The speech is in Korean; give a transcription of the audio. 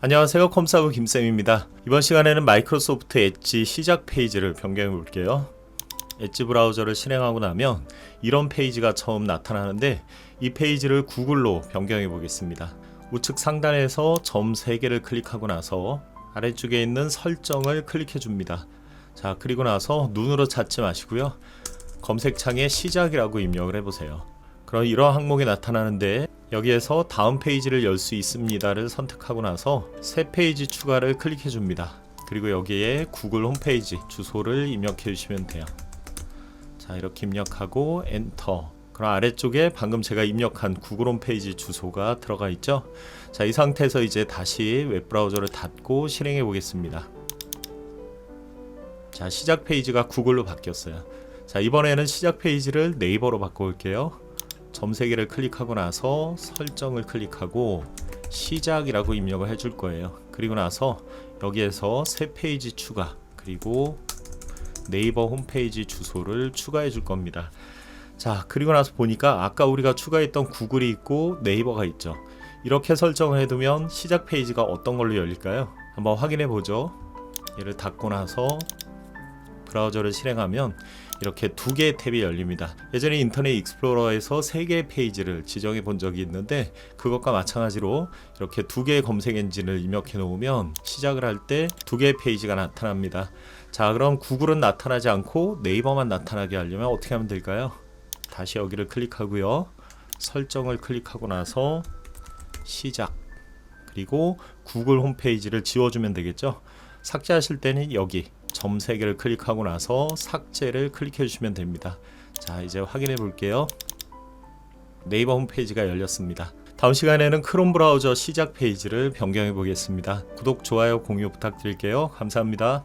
안녕하세요. 컴사브 김쌤입니다. 이번 시간에는 마이크로소프트 엣지 시작 페이지를 변경해 볼게요. 엣지 브라우저를 실행하고 나면 이런 페이지가 처음 나타나는데 이 페이지를 구글로 변경해 보겠습니다. 우측 상단에서 점 3개를 클릭하고 나서 아래쪽에 있는 설정을 클릭해 줍니다. 자 그리고 나서 눈으로 찾지 마시고요. 검색창에 시작이라고 입력을 해보세요 그럼 이러한 항목이 나타나는데 여기에서 다음 페이지를 열 수 있습니다를 선택하고 나서 새 페이지 추가를 클릭해 줍니다. 그리고 여기에 구글 홈페이지 주소를 입력해 주시면 돼요. 자, 이렇게 입력하고 엔터. 그럼 아래쪽에 방금 제가 입력한 구글 홈페이지 주소가 들어가 있죠? 자, 이 상태에서 이제 다시 웹브라우저를 닫고 실행해 보겠습니다. 자, 시작 페이지가 구글로 바뀌었어요. 자, 이번에는 시작 페이지를 네이버로 바꿔볼게요. 점 3개를 클릭하고 나서 설정을 클릭하고 시작이라고 입력을 해줄 거예요. 그리고 나서 여기에서 새 페이지 추가 그리고 네이버 홈페이지 주소를 추가해 줄 겁니다. 자, 그리고 나서 보니까 아까 우리가 추가했던 구글이 있고 네이버가 있죠. 이렇게 설정을 해두면 시작 페이지가 어떤 걸로 열릴까요? 한번 확인해 보죠. 얘를 닫고 나서 브라우저를 실행하면 이렇게 두 개의 탭이 열립니다. 예전에 인터넷 익스플로러에서 세 개의 페이지를 지정해 본 적이 있는데 그것과 마찬가지로 이렇게 두 개의 검색 엔진을 입력해 놓으면 시작을 할 때 두 개의 페이지가 나타납니다. 자, 그럼 구글은 나타나지 않고 네이버만 나타나게 하려면 어떻게 하면 될까요? 다시 여기를 클릭하고요. 설정을 클릭하고 나서 시작 그리고 구글 홈페이지를 지워주면 되겠죠. 삭제하실 때는 여기 점 3개를 클릭하고 나서 삭제를 클릭해 주시면 됩니다. 자, 이제 확인해 볼게요. 네이버 홈페이지가 열렸습니다. 다음 시간에는 크롬 브라우저 시작 페이지를 변경해 보겠습니다. 구독, 좋아요, 공유 부탁드릴게요. 감사합니다.